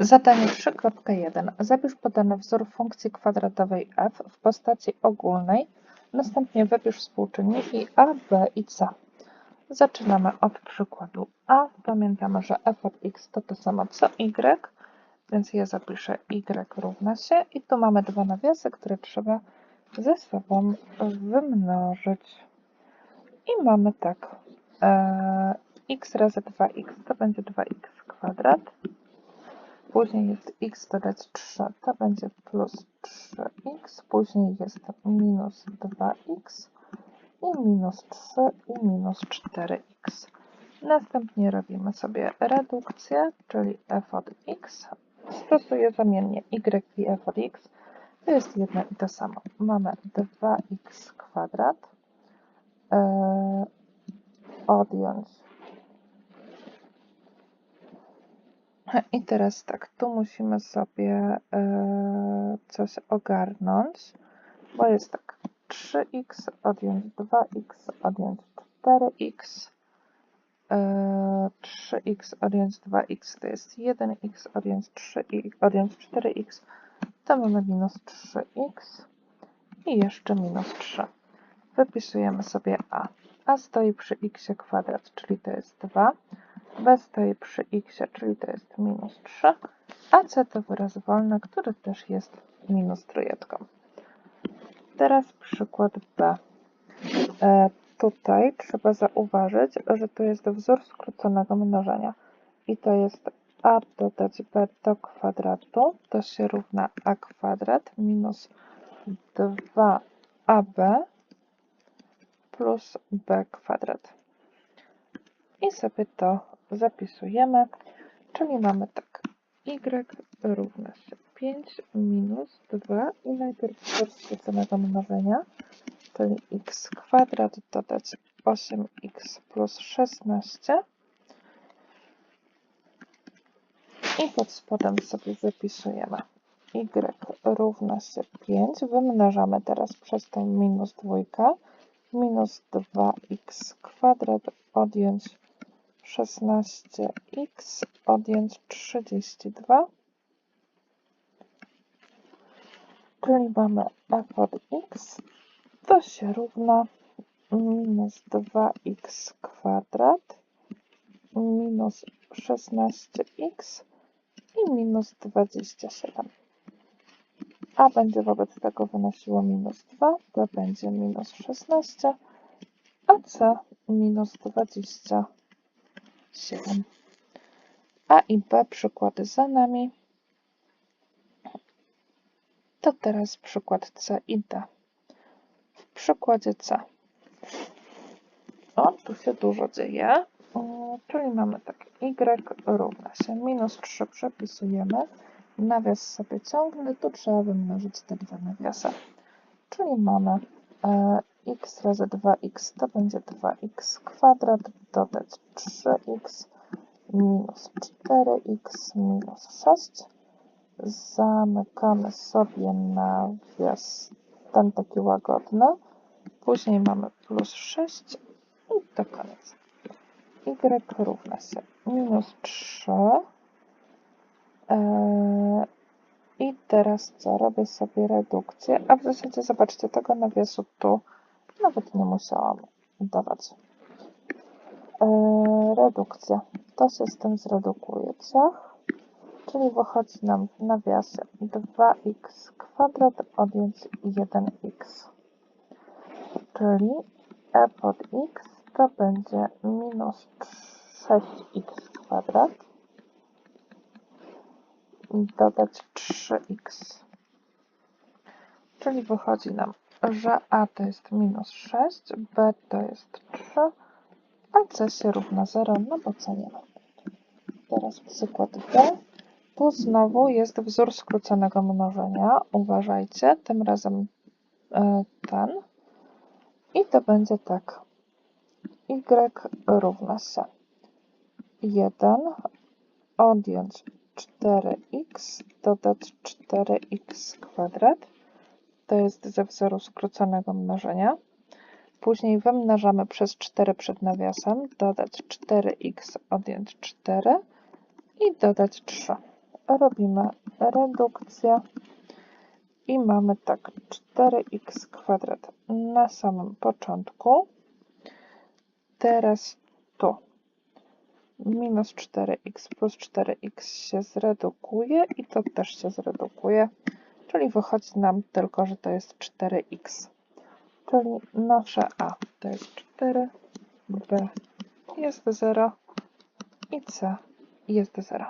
Zadanie 3.1. Zapisz podany wzór funkcji kwadratowej f w postaci ogólnej, następnie wypisz współczynniki a, b i c. Zaczynamy od przykładu a. Pamiętamy, że f od x to to samo co y, więc ja zapiszę y równa się i tu mamy dwa nawiasy, które trzeba ze sobą wymnożyć. I mamy tak, e, x razy 2x to będzie 2x kwadrat Później jest x dodać 3, to będzie plus 3x. Później jest minus 2x i minus 3 i minus 4x. Następnie robimy sobie redukcję, czyli f od x. Stosuję zamiennie y i f od x. To jest jedno i to samo. Mamy 2x kwadrat yy, odjąć I teraz tak, tu musimy sobie e, coś ogarnąć, bo jest tak 3x odjąć 2x odjąć 4x. 3x e, odjąć 2x to jest 1x odjąć 3 odjąć 4x to mamy minus 3x i jeszcze minus 3. Wypisujemy sobie a. a stoi przy x kwadrat, czyli to jest 2 b stoi przy x, czyli to jest minus 3, a c to wyraz wolny, który też jest minus trójeczką. Teraz przykład b. E, tutaj trzeba zauważyć, że to jest wzór skróconego mnożenia i to jest a dodać b do kwadratu, to się równa a kwadrat minus 2ab plus b kwadrat. I sobie to zapisujemy, czyli mamy tak, y równa się 5 minus 2 i najpierw wzór skróconego mnożenia, czyli x kwadrat dodać 8x plus 16 i pod spodem sobie zapisujemy. Y równa się 5, wymnażamy teraz przez tą minus dwójkę, minus 2x kwadrat odjąć 16x odjąć 32, czyli mamy f od x, to się równa minus 2x kwadrat minus 16x i minus 27. A będzie wobec tego wynosiło minus 2, to będzie minus 16, a C minus 20. 7. A i B przykłady za nami. To teraz przykład C i D. W przykładzie C. O, tu się dużo dzieje. Czyli mamy tak, y równa się minus 3 przepisujemy. Nawias sobie ciągny, tu trzeba wymnożyć te dwa nawiasy. Czyli mamy e, x razy 2x to będzie 2x kwadrat dodać 3x minus 4x minus 6. Zamykamy sobie nawias ten taki łagodny. Później mamy plus 6 i to koniec. y równa się minus 3. Eee, I teraz co? Robię sobie redukcję, a w zasadzie zobaczcie, tego nawiasu tu nawet nie musiałam dawać. Eee, redukcja. To się z tym zredukuje. Czyli wychodzi nam w nawiasie 2x kwadrat odjąć 1x. Czyli e pod x to będzie minus 6x kwadrat dodać 3x. Czyli wychodzi nam że a to jest minus 6, b to jest 3, a c się równa 0, no bo co nie ma. Teraz przykład b. Tu znowu jest wzór skróconego mnożenia. Uważajcie, tym razem e, ten. I to będzie tak. y równa się 1 odjąć 4x dodać 4x kwadrat to jest ze wzoru skróconego mnożenia. Później wymnażamy przez 4 przed nawiasem, dodać 4x, odjąć 4 i dodać 3. robimy redukcję i mamy tak 4x kwadrat na samym początku. Teraz tu minus 4x plus 4x się zredukuje i to też się zredukuje, czyli wychodzi nam tylko, że to jest 4x. Czyli nasze a to jest 4, b jest 0 i c jest 0.